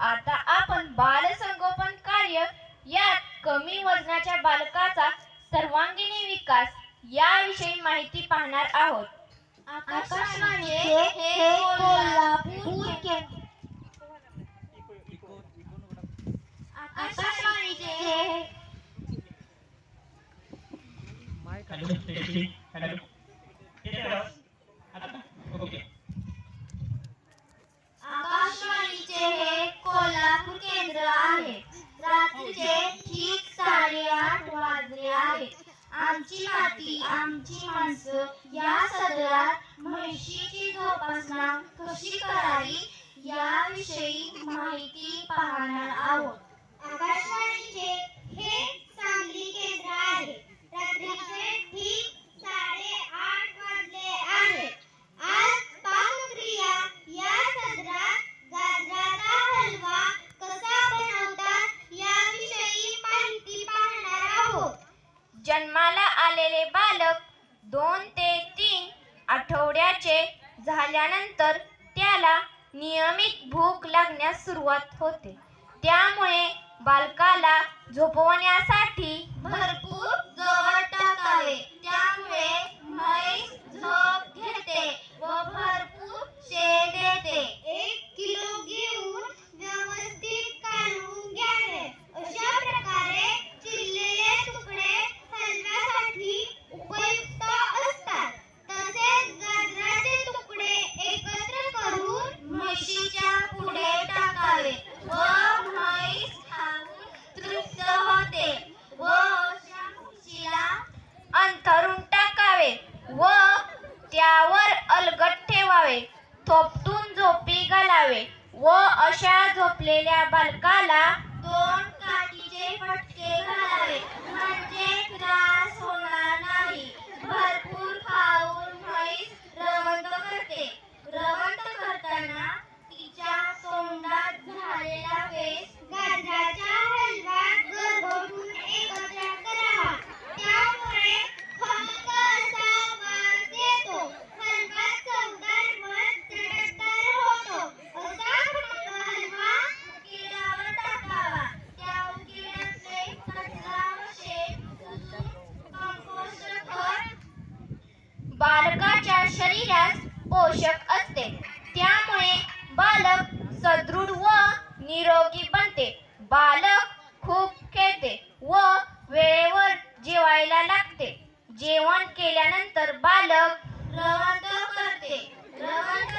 आता आपण बालसंगोपन कार्य यात कमी वजनाच्या बालकाचा सर्वांगीण विकास याविषयी माहिती पाहणार आहोत. आकाशवाणी हे कोल्हापूर केंद्र आकाशवाणीचे हे हॅलो टेस्टिंग हॅलो येते आवाज आता ओके आकाशवाणीचे हे कोल्हापूर केंद्र आहे रात्रीचे ठीक साडेआठ वाजले आहेत. आमची माती आमची माणसं या सदरात म्हशीची जोपासना कशी करावी याविषयी माहिती पाहणार आहोत. आकाशवाणीचे हे सांगली केंद्र आहे रात्रीचे ठीक साडेआठ वाजले आहेत आज पाकक्रिया या सदरात गाजराचा हलवा कसा बनवतात याविषयी माहिती पाहणार आहोत जन्माला आलेले बालक दोन ते तीन आठवड्याचे झाल्यानंतर त्याला नियमित भूक लागण्यास सुरुवात होते. त्यामुळे बालकाला झोपवण्यासाठी भरपूर गवत टाकावे. थोपटून झोपी घालावे व अशा झोपलेल्या बालकाला पोषक असते. त्यामुळे बालक सदृढ व निरोगी बनते. बालक खूप खेळते व वेळेवर जेवायला लागते. जेवण केल्यानंतर बालक रवंथ करते. रवंथ